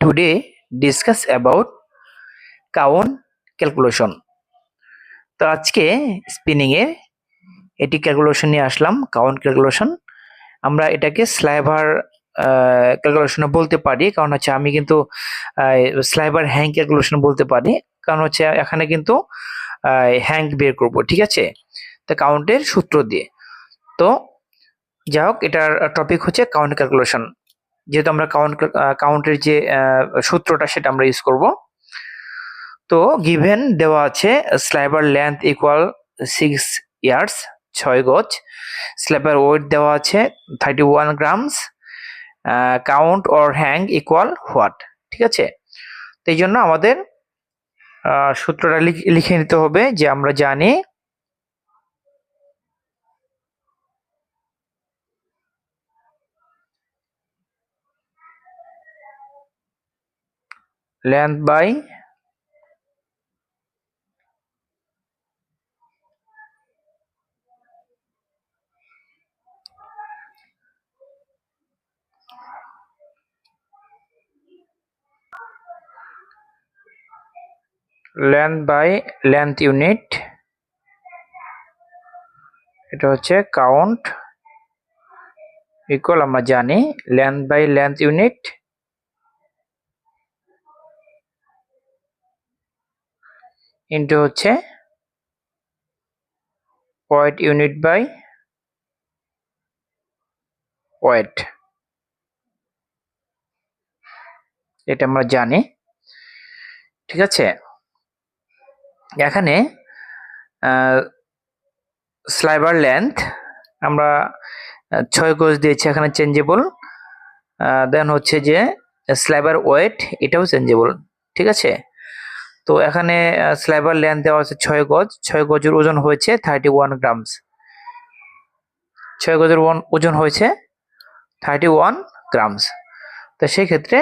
today, discuss about count calculation. তো আজকে spinning এর এটি ক্যালকুলেশন নিয়ে আসলাম কাউন্ট ক্যালকুলেশন আমরা এটাকে স্লাইভার ক্যালকুলেশন বলতে পারি, কারণ হচ্ছে আমি কিন্তু স্লাইভার হ্যাং ক্যালকুলেশন বলতে পারি, কারণ হচ্ছে এখানে কিন্তু হ্যাং বের করব, ঠিক আছে? তো কাউন্টের সূত্র দিয়ে। তো যাই হোক, এটার টপিক হচ্ছে কাউন্ট ক্যালকুলেশন যেহেতু আমরা কাউন্ট কাউন্টের যে সূত্রটা সেটা আমরা ইউজ করব। তো গিভেন দেওয়া আছে sliver length equal six yards ছয় গজ। স্ল্যাবার ওয়েট দেওয়া আছে thirty one grams count or hank equal what ঠিক আছে? তো এই জন্য আমাদের সূত্রটা লিখে নিতে হবে যে আমরা জানি length by length by length unit. এটা হচ্ছে কাউন্ট ইকুয়াল আমরা জানি length by length unit into হচ্ছে ওয়েট ইউনিট বাই ওয়েট এটা আমরা জানি। ঠিক আছে? এখানে স্লাইবার লেন্থ আমরা ছয় গজ দিয়েছি এখানে চেঞ্জেবল দেন হচ্ছে যে স্লাইবার ওয়েট এটাও চেঞ্জেবল ঠিক আছে? তো এখানে স্লাইবার লেন্থ দেওয়া আছে ছয় গজ। ছয় গজের ওজন হয়েছে থার্টি ওয়ান গ্রামস ছয় গজের ওয়ান ওজন হয়েছে থার্টি ওয়ান গ্রামস তো সেই ক্ষেত্রে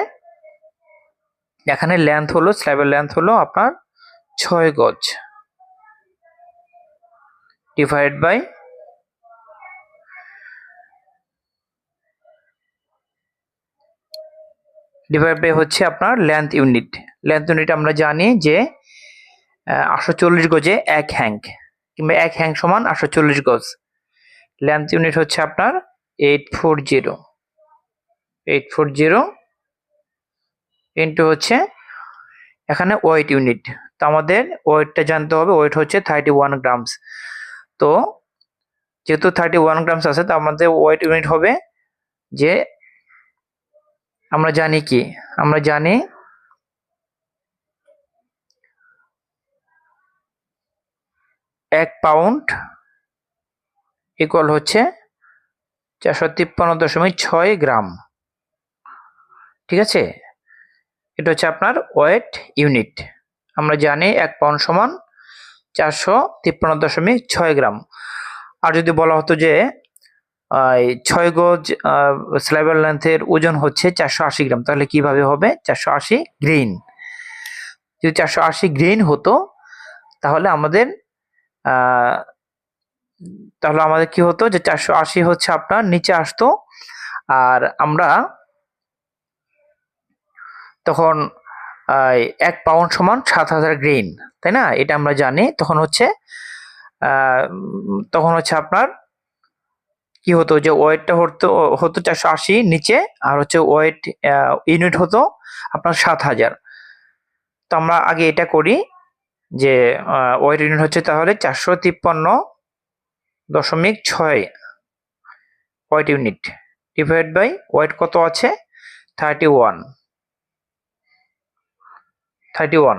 এখানে লেন্থ হলো স্ল্যাবের লেন্থ হলো আপনার ছয় গজ। ডিভাইড বাই ডিভাইড বাই হচ্ছে আপনার লেন্থ ইউনিট লেন্থ ইউনিট আমরা জানি যে আটশো চল্লিশ গজে এক হ্যাঙ্ক, কিংবা এক হ্যাঙ্ক সমান আটশো চল্লিশ গজ। লেন্থ ইউনিট হচ্ছে আপনার eight four zero. Eight four zero into হচ্ছে এখানে ওয়েট ইউনিট। তো আমাদের ওয়েটটা জানতে হবে, ওয়েট হচ্ছে থার্টি ওয়ান গ্রামস। তো যেহেতু থার্টি ওয়ান গ্রামস আছে, তো আমাদের ওয়েট ইউনিট হবে যে, আমরা জানি কি? আমরা জানি এক পাউন্ড ইকুয়াল হচ্ছে চারশো তিপ্পান্ন দশমিক ছয় গ্রাম। ঠিক আছে? এটা হচ্ছে আপনার ওয়েট ইউনিট। আমরা জানি এক পাউন্ড সমান চারশো তিপ্পান্ন দশমিক ছয় গ্রাম। আর যদি বলা হতো যে ছয় গজ স্লাইবার লেন্থের ওজন হচ্ছে চারশো আশি গ্রাম, তাহলে কীভাবে হবে? চারশো আশি গ্রেইন যদি চারশো আশি গ্রেইন হতো, তাহলে আমাদের তাহলে আমাদের কি হতো? যে চারশো আশি হচ্ছে আপনার, নিচে আসতো। আর আমরা তখন এক পাউন্ড সমান সাত হাজার গ্রেইন তাই না? এটা আমরা জানি। তখন হচ্ছে তখন হচ্ছে আপনার কি হতো? যে ওয়েটটা হতো হতো চারশো আশি, নিচে, আর হচ্ছে ওয়েট ইউনিট হতো আপনার সাত হাজার। তো আমরা আগে এটা করি। যে ওয়েট ইউনিট হচ্ছে তাহলে চারশো তিপ্পান্ন দশমিক ছয় weight unit divide by weight কত আছে? Thirty one. Thirty one.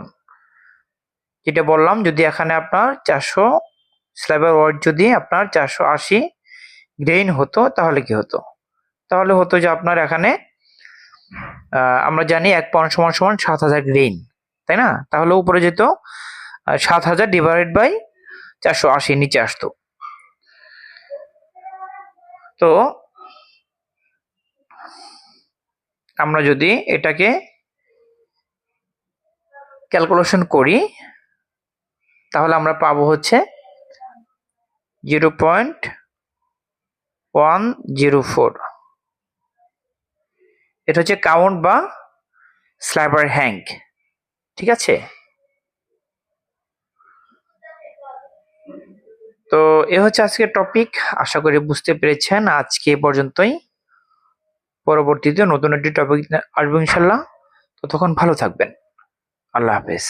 যেটা বললাম, যদি এখানে আপনার চারশো স্ল্যাবের ওয়েট যদি আপনার চারশো আশি গ্রেইন হতো, তাহলে কি হতো? তাহলে হতো যে আপনার এখানে আমরা জানি এক পাউন্ড সমান সমান সাত হাজার গ্রেইন তাই না? তাহলে উপরে যেত সাত হাজার ডিভাইডেড বাই চারশো আশি নিচে আসতো। তো আমরা যদি এটাকে ক্যালকুলেশন করি, তাহলে আমরা পাবো হচ্ছে zero point one zero four এটা হচ্ছে কাউন্ট বা স্ল্যাবার হ্যাঙ্ক ঠিক আছে? তো এ হচ্ছে আজকের টপিক আশা করি বুঝতে পেরেছেন। আজকে এ পর্যন্তই। পরবর্তীতে নতুন একটি টপিক আসব ইনশাল্লাহ। ততক্ষণ ভালো থাকবেন। আল্লাহ হাফেজ।